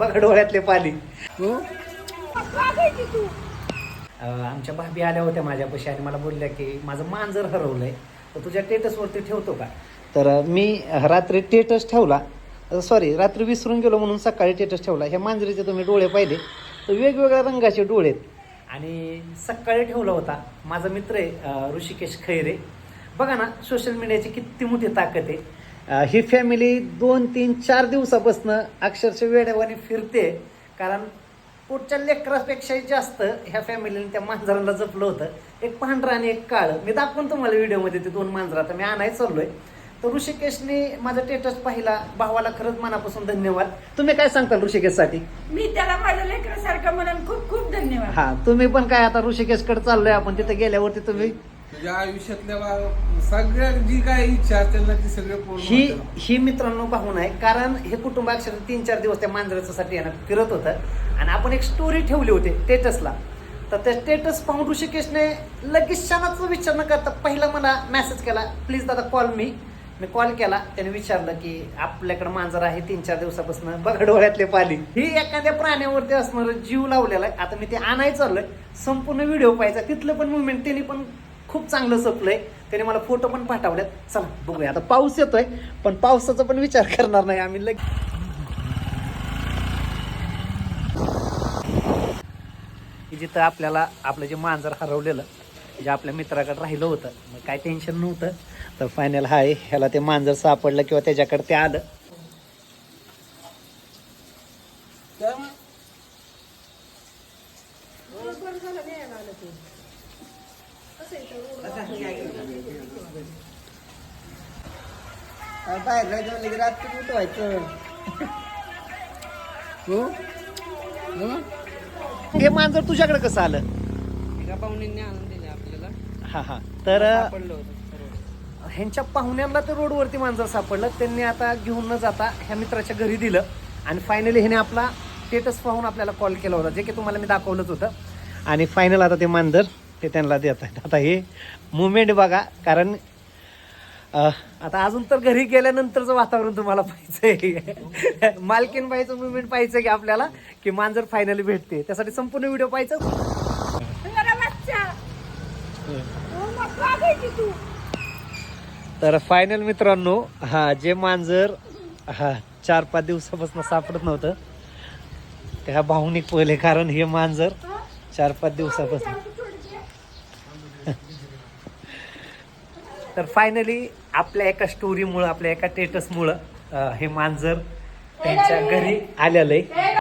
बघा डोळ्यातले पाली हो? आमच्या भाभी आल्या होत्या माझ्यापाशी आणि मला बोलल्या की माझं मांजर हरवलंय तर तुझ्या टेटसवरती ठेवतो का? तर मी रात्री टेटस ठेवला. सॉरी रात्री विसरून गेलो म्हणून सकाळी टेटस ठेवला. ह्या मांजरीचे तुम्ही डोळे पाहिले तर वेगवेगळ्या रंगाचे डोळे आहेत. आणि सकाळी ठेवला होता. माझा मित्र आहे ऋषिकेश खैरे. बघा ना सोशल मीडियाची किती मोठी ताकद आहे. ही फॅमिली दोन तीन चार दिवसापासून अक्षरशः वेड्यावाने फिरते. कारण पुढच्या लेकरापेक्षाही जास्त ह्या फॅमिलीने त्या मांजराला जपलं होतं. एक पांढरा आणि एक काळ. मी दाखवून तुम्हाला व्हिडिओमध्ये ते दोन मांजरं. आता मी आणायला चाललोय. तर ऋषिकेशने माझा स्टेटस पाहिला. भावाला खरंच मनापासून धन्यवाद. तुम्ही काय सांगताल ऋषिकेशसाठी? मी त्याला माझ्या लेकरासारखं म्हणून खूप खूप धन्यवाद. हा तुम्ही पण काय आता ऋषिकेशकडे चाललोय आपण? तिथे गेल्यावरती तुम्ही तुझ्या आयुष्यातल्या वा- सगळ्या जी काय इच्छा असतील ना ती सगळे पूर्ण ही. ही मित्रांनो पाहून आहे कारण हे कुटुंब अक्षर तीन चार दिवस त्या मांजरासाठी आहे ना फिरत होतं. आणि आपण एक स्टोरी ठेवली होती स्टेटसला तर त्या स्टेटस पाहून ऋषिकेशने लगेच क्षणाचा विचार न करता पहिला मला मेसेज केला प्लीज दादा कॉल मी मी कॉल केला त्याने विचारलं की आपल्याकडे मांजर आहे तीन चार दिवसापासून बघा डोळ्यातले पाली. ही एखाद्या प्राण्यावरती असणार जीव लावलेला आहे. आता मी ते आणायचं चाललोय संपूर्ण व्हिडिओ पाहायचा तिथलं पण मुवमेंट त्यांनी पण खूप चांगलं जपलंय त्याने मला फोटो पण पाठवल्यात. चला बघूया. आता पाऊस येतोय पण पावसाचा पण विचार करणार नाही आम्ही लग की जिथं आपल्याला आपलं जे मांजर हरवलेलं जे आपल्या मित्राकडे राहिलं होतं मग काय टेन्शन नव्हतं. तर फायनल हाय ह्याला ते मांजर सापडलं किंवा त्याच्याकडे ते आलं. काय बाहेर लगेच रात्री उठवायचं हो? मांजर तुझ्याकडे कसं आलं? एका पाहुण्यांनी आणून दिले आपल्याला. हा हा. तर पडलं होतं सर्व. ह्यांच्या पाहुण्यांना ते रोडवरती मांजर सापडलं. त्यांनी आता घेऊन न जाता ह्या मित्राच्या घरी दिलं. आणि फायनली ह्याने आपला स्टेटस पाहून आपल्याला कॉल केला होता जे की तुम्हाला मी दाखवलंच होतं. आणि फायनल आता ते मांजर. ते त्यांना देत आहेत. आता हे मुवमेंट बघा कारण आता अजून तर घरी गेल्यानंतरचं वातावरण तुम्हाला पाहिजे मालकीन बाईचं मुवमेंट पाहिजे की आपल्याला की मांजर फायनली भेटते. त्यासाठी संपूर्ण व्हिडिओ बच्चा हो, तर फायनल मित्रांनो हा जे मांजर हा चार पाच दिवसापासून सापडत नव्हतं त्या भावनिक पहिले कारण हे मांजर चार पाच दिवसापासून. तर फायनली आपल्या एका स्टोरीमुळं आपल्या एका स्टेटसमुळं हे मांजर त्यांच्या घरी आलेलं आहे.